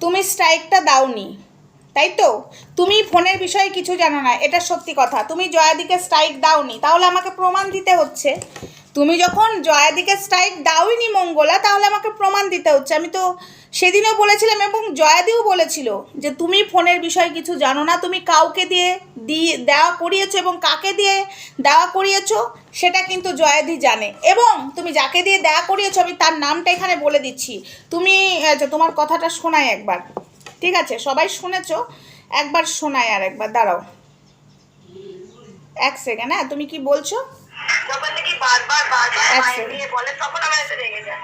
তুমি স্ট্রাইকটা দাওনি, তাই তো? তুমি ফোনের বিষয়ে কিছু জানো না, এটা সত্যি কথা। তুমি জয়াদিকে স্ট্রাইক দাওনি, তাহলে আমাকে প্রমাণ দিতে হচ্ছে। তুমি যখন জয়াদিকে স্ট্রাইক দাওইনি মঙ্গলা তাহলে আমাকে প্রমাণ দিতে হচ্ছে। আমি তো সেদিনও বলেছিলাম এবং জয়াদিও বলেছিল যে তুমি ফোনের বিষয়ে কিছু জানো না তুমি কাউকে দিয়ে দিয়ে দেওয়া করিয়েছো এবং কাকে দিয়ে দেওয়া করিয়েছো সেটা কিন্তু জয়াদি জানে। এবং তুমি যাকে দিয়ে দেওয়া করিয়েছো আমি তার নামটা এখানে বলে দিচ্ছি। তুমি আচ্ছা, তোমার কথাটা শোনাই একবার। ঠিক আছে? সবাই শুনেছো? একবার শোনাই আর একবার দাঁড়াও। এক সেকেন্ড হ্যাঁ তুমি কি বলছো? যখন বারবার বারবার এক মায়ের নিয়ে বলে তখন আমার এসে রেগে যায়।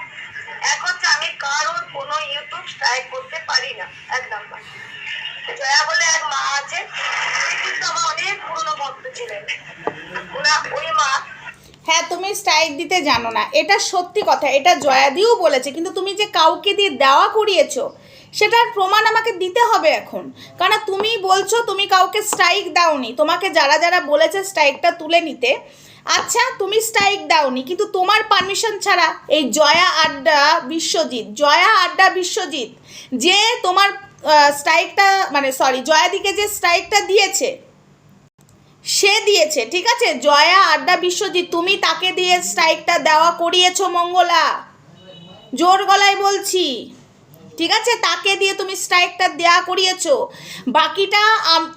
এক হচ্ছে আমি কারোর কোনো ইউটিউব স্ট্রাইক করতে পারি না এক নাম্বার। জয়া বলে এক মা আছে কিন্তু আমার অনেক পুরনো ভক্ত ছিলেন। ওরা ওই মা। হ্যাঁ তুমি স্ট্রাইক দিতে জানো না। এটা সত্যি কথা এটা জয়া জয়াদিও বলেছে। কিন্তু তুমি যে কাউকে দিয়ে দেওয়া করিয়েছো সেটার প্রমাণ আমাকে দিতে হবে এখন। কারণ তুমি বলছো তুমি কাউকে স্ট্রাইক দাওনি। তোমাকে যারা যারা বলেছে স্ট্রাইকটা তুলে নিতে আচ্ছা তুমি স্ট্রাইক দাওনি, কিন্তু তোমার পারমিশন ছাড়া এই জয়া আড্ডা বিশ্বজিৎ, জয়া আড্ডা বিশ্বজিৎ, যে তোমার স্ট্রাইকটা মানে সরি জয়াদিকে যে স্ট্রাইকটা দিয়েছে, সে দিয়েছে, ঠিক আছে? জয়া আড্ডা বিশ্বজিৎ, তুমি তাকে দিয়ে স্ট্রাইকটা দেওয়া করিয়েছো মঙ্গলা। জোর গলায় বলছি। ঠিক আছে? তাকে দিয়ে তুমি স্ট্রাইকটা দেয়া করিয়েছো। বাকিটা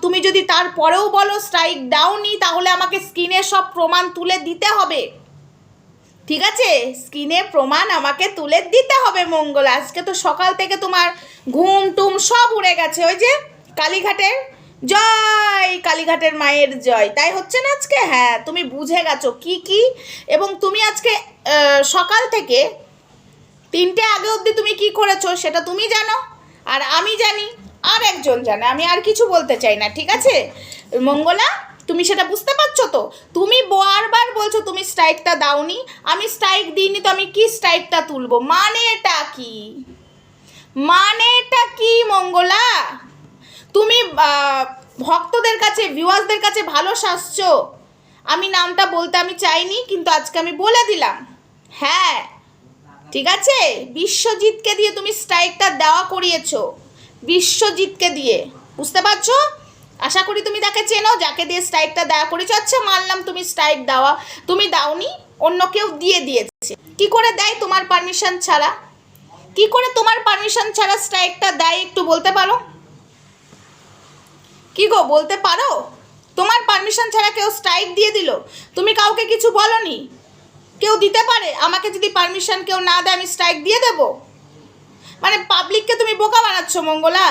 তুমি যদি তারপরেও বলো স্ট্রাইক দাওনি, তাহলে আমাকে স্ক্রিনে সব প্রমাণ তুলে দিতে হবে। ঠিক আছে? স্ক্রিনে প্রমাণ আমাকে তুলে দিতে হবে মঙ্গল। আজকে তো সকাল থেকে তোমার ঘুম টুম সব উড়ে গেছে। ওই যে কালীঘাটের জয়, কালীঘাটের মায়ের জয়। তাই হচ্ছে না আজকে? হ্যাঁ তুমি বুঝে গেছো। কি কি? এবং তুমি আজকে সকাল থেকে তিনটে আগে অবধি তুমি কি করেছ সেটা তুমি জানো। আর আমি জানি, আর একজন জানে। আমি আর কিছু বলতে চাই না, ঠিক আছে? মঙ্গলা, তুমি সেটা বুঝতে পারছ তো? তুমি বারবার বলছো তুমি স্ট্রাইকটা দাওনি। আমি স্ট্রাইক দিইনি তো আমি কি স্ট্রাইকটা তুলবো? মানেটা কি? মানেটা কি মঙ্গলা? তুমি ভক্তদের কাছে ভিউয়ার্সদের কাছে ভালো সাজছো। আমি নামটা বলতে আমি চাইনি, কিন্তু আজকে আমি বলে দিলাম। হ্যাঁ ঠিক আছে? বিশ্বজিৎকে দিয়ে তুমি স্ট্রাইকটা দেওয়া করিয়েছো। বিশ্বজিৎকে দিয়ে। বুঝতে পারছ? আশা করি তুমি তাকে চেনো, যাকে দিয়ে স্ট্রাইকটা দেওয়া করেছ। আচ্ছা মানলাম তুমি স্ট্রাইক দেওয়া, তুমি দাওনি, অন্য কেউ দিয়ে দিয়েছে। কি করে দেয় তোমার পারমিশন ছাড়া? কি করে তোমার পারমিশন ছাড়া স্ট্রাইকটা দেয় একটু বলতে পারো? কি গো, বলতে পারো? তোমার পারমিশন ছাড়া কেউ স্ট্রাইক দিয়ে দিল? তুমি কাউকে কিছু বলনি? কেউ দিতে পারে? আমাকে যদি পারমিশন কেউ না দেয়, আমি স্ট্রাইক দিয়ে দেবো? মানে পাবলিককে তুমি বোকা বানাচ্ছ, মঙ্গলা।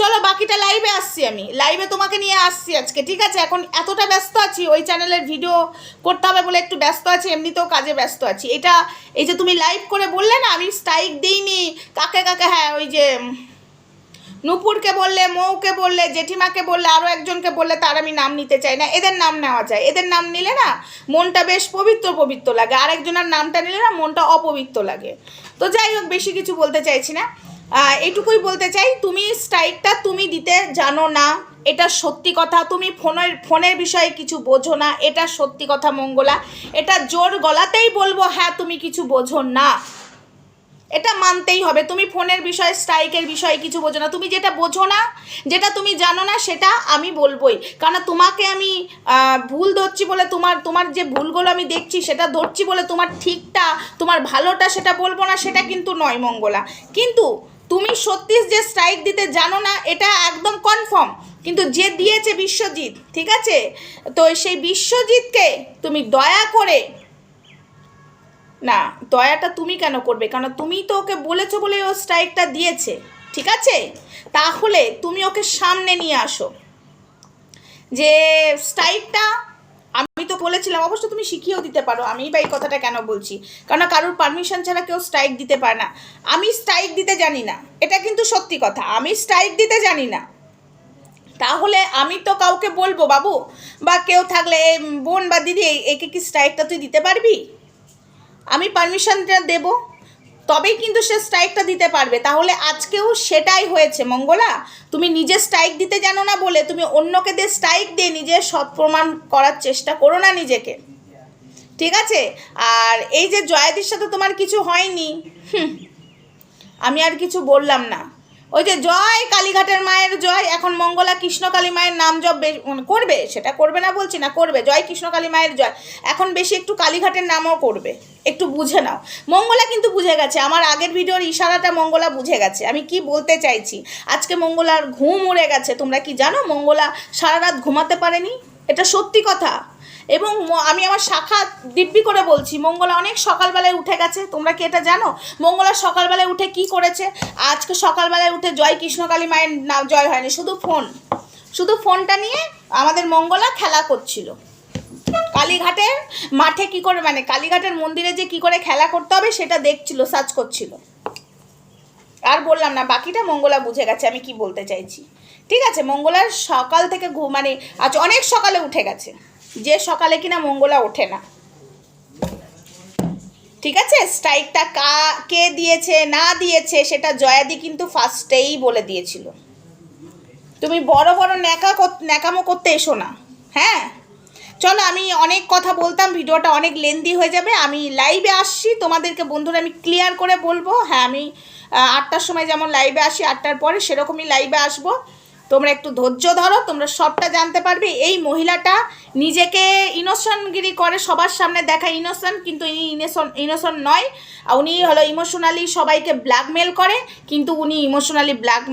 চলো, বাকিটা লাইভে আসছি আমি। লাইভে তোমাকে নিয়ে আসছি আজকে, ঠিক আছে? এখন এতটা ব্যস্ত আছি, ওই চ্যানেলের ভিডিও করতে হবে বলে একটু ব্যস্ত আছি, এমনিতেও কাজে ব্যস্ত আছি। এটা, এই যে তুমি লাইভ করে বললে না, আমি স্ট্রাইক দিইনি। কাকে কাকে হ্যাঁ ওই যে নূপুরকে বললে, মৌকে বললে, জেঠিমাকে বললে আরও একজনকে বললে, তার আমি নাম নিতে চাই না। এদের নাম নেওয়া যায়। এদের নাম নিলে না, মনটা বেশ পবিত্র পবিত্র লাগে। আরেকজনের নামটা নিলে না, মনটা অপবিত্র লাগে। তো যাই হোক, বেশি কিছু বলতে চাইছি না। এটুকুই বলতে চাই, তুমি স্ট্রাইকটা তুমি দিতে জানো না। এটা সত্যি কথা। তুমি ফোনের ফোনের বিষয়ে কিছু বোঝো না। এটা সত্যি কথা, মঙ্গলা। এটা জোর গলাতেই বলব হ্যাঁ তুমি কিছু বোঝো না। এটা মানতেই হবে। তুমি ফোনের বিষয়ে, স্ট্রাইকের বিষয়ে কিছু বোঝো না। তুমি যেটা বোঝো না, যেটা তুমি জানো না, সেটা আমি বলবোই। কারণ তোমাকে আমি ভুল ধরছি বলে তোমার তোমার যে ভুলগুলো আমি দেখছি, সেটা ধরছি বলে তোমার ঠিকটা, তোমার ভালোটা সেটা বলব না, সেটা কিন্তু নয় মঙ্গলা। কিন্তু তুমি সত্যি যে স্ট্রাইক দিতে জানো না, এটা একদম কনফার্ম। কিন্তু যে দিয়েছে বিশ্বজিৎ, ঠিক আছে? তো সেই বিশ্বজিৎকে তুমি দয়া করে না, দয়াটা তুমি কেন করবে? কারণ তুমি তো ওকে বলেছ বলে ও স্ট্রাইকটা দিয়েছে, ঠিক আছে? তাহলে তুমি ওকে সামনে নিয়ে আসো। যে স্ট্রাইকটা আমি তো বলেছিলাম, অবশ্য তুমি শিখিয়েও দিতে পারো আমি বা এই কথাটা কেন বলছি? কারণ কারোর পারমিশন ছাড়া কেউ স্ট্রাইক দিতে পারে না। আমি স্ট্রাইক দিতে জানি না, এটা কিন্তু সত্যি কথা, আমি স্ট্রাইক দিতে জানি না। তাহলে আমি তো কাউকে বলব, বাবু? বা কেউ থাকলে বোন বা দিদি একে কি স্ট্রাইকটা তুই দিতে পারবি? আমি পারমিশনটা দেব, তবেই কিন্তু সে স্ট্রাইকটা দিতে পারবে। তাহলে আজকেও সেটাই হয়েছে, মঙ্গলা। তুমি নিজে স্ট্রাইক দিতে জানো না বলে তুমি অন্যকে দিয়ে স্ট্রাইক দিয়ে নিজের সৎ প্রমাণ করার চেষ্টা করো না নিজেকে। ঠিক আছে? আর এই যে জয়াদির সাথে তোমার কিছু হয়নি আমি আর কিছু বললাম না। ওই যে জয় কালীঘাটের মায়ের জয়, এখন মঙ্গলা কৃষ্ণকালী মায়ের নাম জপ করবে? সেটা করবে না বলছি না, করবে। জয় কৃষ্ণকালী মায়ের জয়। এখন বেশি একটু কালীঘাটের নামও করবে। একটু বুঝে নাও। মঙ্গলা কিন্তু বুঝে গেছে। আমার আগের ভিডিওর ইশারাটা মঙ্গলা বুঝে গেছে। আমি কি বলতে চাইছি? আজকে মঙ্গলার ঘুম উড়ে গেছে। তোমরা কি জানো? মঙ্গলা সারা রাত ঘুমাতে পারেনি। এটা সত্যি কথা। এবং আমি আমার শাখা দিব্যি করে বলছি, মঙ্গলা অনেক সকালবেলায় উঠে গেছে। তোমরা কি এটা জানো? মঙ্গলা সকালবেলায় উঠে কি করেছে? আজকে সকালবেলায় উঠে জয় কৃষ্ণকালী মায়ের নাম জয় হয়নি। শুধু ফোন। শুধু ফোনটা নিয়ে আমাদের মঙ্গলা খেলা করছিল। কালীঘাটের মাঠে কি করে মানে কালীঘাটের মন্দিরে যে কি করে খেলা করতে হবে সেটা দেখছিল, সার্চ করছিল। আর বললাম না, বাকিটা মঙ্গলা বুঝে গেছে, আমি কি বলতে চাইছি। ঠিক আছে, মঙ্গলার সকাল থেকে ঘু মানে আজ অনেক সকালে উঠে গেছে, যে সকালে কিনা মঙ্গলা ওঠে না। ঠিক আছে স্ট্রাইকটা কা কে দিয়েছে, না দিয়েছে, সেটা জয়াদি কিন্তু ফার্স্টেই বলে দিয়েছিল। তুমি বড় বড় ন্যাকা ন্যাকামো করতে এসো না হ্যাঁ? চলো, আমি অনেক কথা বলতাম, ভিডিওটা অনেক লেন্দি হয়ে যাবে। আমি লাইভে আসছি, তোমাদেরকে বন্ধুরা আমি ক্লিয়ার করে বলব। হ্যাঁ আমি আটটার সময় যেমন লাইভে আসি, আটটার পরে সেরকমই লাইভে আসব। তোমরা একটু ধৈর্য ধরো, তোমরা সবটা জানতে পারবে। এই মহিলাটা নিজেকে ইনোসনগিরি করে, সবার সামনে দেখা ইনোসেন্ট কিন্তু ইনি ইনোসন ইনোসন নয়। উনি হলো ইমোশনালি সবাইকে ব্ল্যাকমেল করে, কিন্তু উনি ইমোশনালি ব্ল্যাক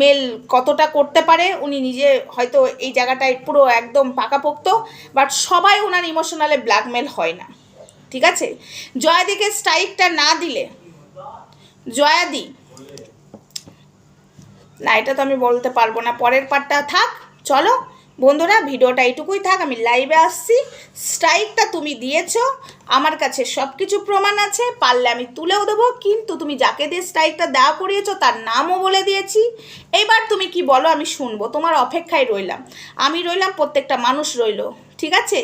মেল কতটা করতে পারে, উনি নিজে হয়তো এই জায়গাটায় পুরো একদম পাকাপোক্ত বাট সবাই ওনার ইমোশনালে ব্ল্যাকমেল হয় না। ঠিক আছে? জয়াদিকে স্ট্রাইকটা না দিলে, জয়াদি, না, এটা তো আমি বলতে পারব না, পরের পার্টটা থাক, চলো। বন্ধুরা, ভিডিওটা এইটুকুই থাক, আমি লাইভে আসছি। স্ট্রাইকটা তুমি দিয়েছ, আমার কাছে সব কিছু প্রমাণ আছে, পারলে আমি তুলেও দেবো, কিন্তু তুমি যাকে দিয়ে স্ট্রাইকটা দেওয়া করিয়েছো, তার নামও বলে দিয়েছি। এবার তুমি কি বলো, আমি শুনব, তোমার অপেক্ষায় রইলাম। আমি রইলাম, প্রত্যেকটা মানুষ রইল, ঠিক আছে?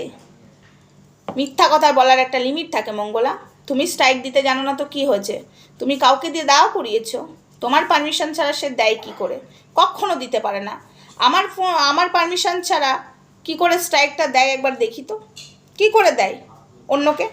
মিথ্যা কথা বলার একটা লিমিট থাকে, মঙ্গলা। তুমি স্ট্রাইক দিতে জানো না তো কি হয়েছে। তুমি কাউকে দিয়ে দাও করিয়েছো, তোমার পারমিশন ছাড়া সে দেয় কী করে? কখনো দিতে পারে না। আমার আমার পারমিশন ছাড়া কি করে স্ট্রাইকটা দেয় একবার দেখি তো? কী করে দেয়? অন্যকে?